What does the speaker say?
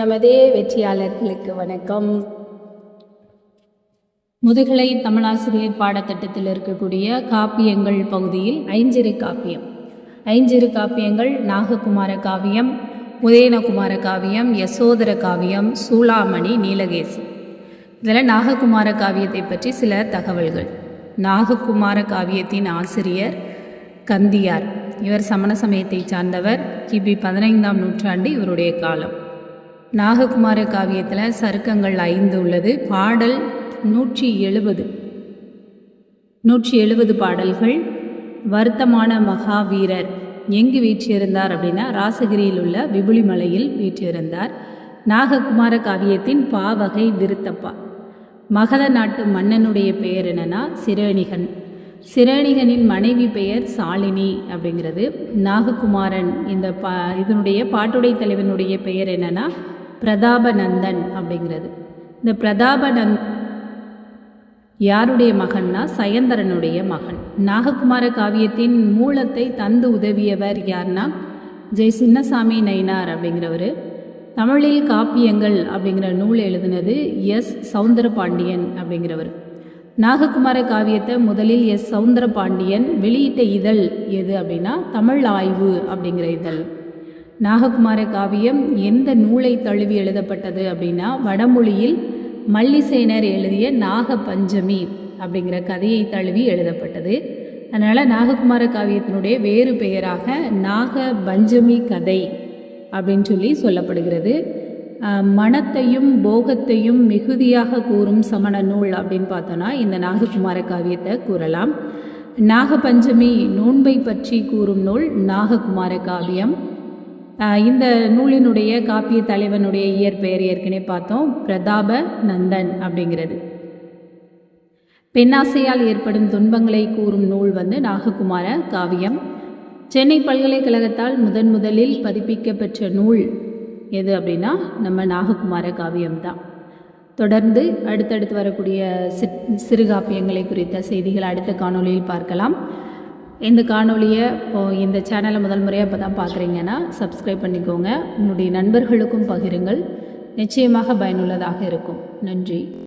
நமதே வெற்றியாளர்களுக்கு வணக்கம். முதுகலை தமிழாசிரியர் பாடத்திட்டத்தில் இருக்கக்கூடிய காப்பியங்கள் பகுதியில் ஐஞ்சிறு காப்பியம். ஐஞ்சிறு காப்பியங்கள் நாககுமார காவியம் உதயனகுமார காவியம் யசோதர காவியம் சூளாமணி நீலகேசி. இதில் நாககுமார காவியத்தை பற்றி சில தகவல்கள். நாககுமார காவியத்தின் ஆசிரியர் கந்தியார். இவர் சமண சமயத்தை சார்ந்தவர். கிபி பதினைந்தாம் நூற்றாண்டு இவருடைய காலம். நாககுமார காவியத்தில் சருக்கங்கள் ஐந்து உள்ளது. பாடல் நூற்றி எழுபது. நூற்றி எழுபது பாடல்கள். வருத்தமான மகாவீரர் எங்கு வீற்றிருந்தார் அப்படின்னா ராசகிரியில் உள்ள விபுலிமலையில் வீற்றிருந்தார். நாககுமார காவியத்தின் பாவகை விருத்தப்பா. மகத நாட்டு மன்னனுடைய பெயர் என்னன்னா சிரேணிகன். சிரேணிகனின் மனைவி பெயர் சாலினி அப்படிங்கிறது. நாககுமாரன் இந்த பா இதனுடைய பாட்டுடை தலைவனுடைய பெயர் என்னன்னா பிரதாபநந்தன் அப்படிங்கிறது. இந்த பிரதாபநந்த் யாருடைய மகன்னா? சயந்தரனுடைய மகன். நாககுமார காவியத்தின் மூலத்தை தந்து உதவியவர் யார்னா? ஜெய் சின்னசாமி நயினார் அப்படிங்கிறவர். தமிழில் காப்பியங்கள் அப்படிங்கிற நூல் எழுதினது எஸ். சவுந்தரபாண்டியன் அப்படிங்கிறவர். நாககுமார காவியத்தை முதலில் எஸ். சவுந்தரபாண்டியன் வெளியிட்ட இதழ் எது அப்படின்னா? தமிழ் ஆய்வு அப்படிங்கிற இதழ். நாககுமார காவியம் எந்த நூலை தழுவி எழுதப்பட்டது அப்படின்னா வடமொழியில் மல்லிசேனர் எழுதிய நாக பஞ்சமி அப்படிங்கிற கதையை தழுவி எழுதப்பட்டது. அதனால் நாககுமார காவியத்தினுடைய வேறு பெயராக நாக பஞ்சமி கதை அப்படின்னு சொல்லி சொல்லப்படுகிறது. மனத்தையும் போகத்தையும் மிகுதியாக கூறும் சமண நூல் அப்படின்னு பார்த்தோன்னா இந்த நாககுமார காவியத்தை கூறலாம். நாகபஞ்சமி நோன்பை பற்றி கூறும் நூல் நாககுமார காவியம். இந்த நூலினுடைய காப்பிய தலைவனுடைய இயற்பெயர் ஏற்கனவே பார்த்தோம். பிரதாப நந்தன் அப்படிங்கிறது. பெண்ணாசையால் ஏற்படும் துன்பங்களை கூறும் நூல் வந்து நாககுமார காவியம். சென்னை பல்கலைக்கழகத்தால் முதன் முதலில் பதிப்பிக்கப்பெற்ற நூல் எது அப்படின்னா நம்ம நாககுமார காவியம் தான். தொடர்ந்து அடுத்தடுத்து வரக்கூடிய சிறுகாப்பியங்களை குறித்த செய்திகள் அடுத்த காணொலியில் பார்க்கலாம். இந்த காணொலியை இப்போது இந்த சேனலை முதல் முறையாக இப்போ தான் பார்க்குறீங்கன்னா சப்ஸ்கிரைப் பண்ணிக்கோங்க. உங்களுடைய நண்பர்களுக்கும் பகிருங்கள். நிச்சயமாக பயனுள்ளதாக இருக்கும். நன்றி.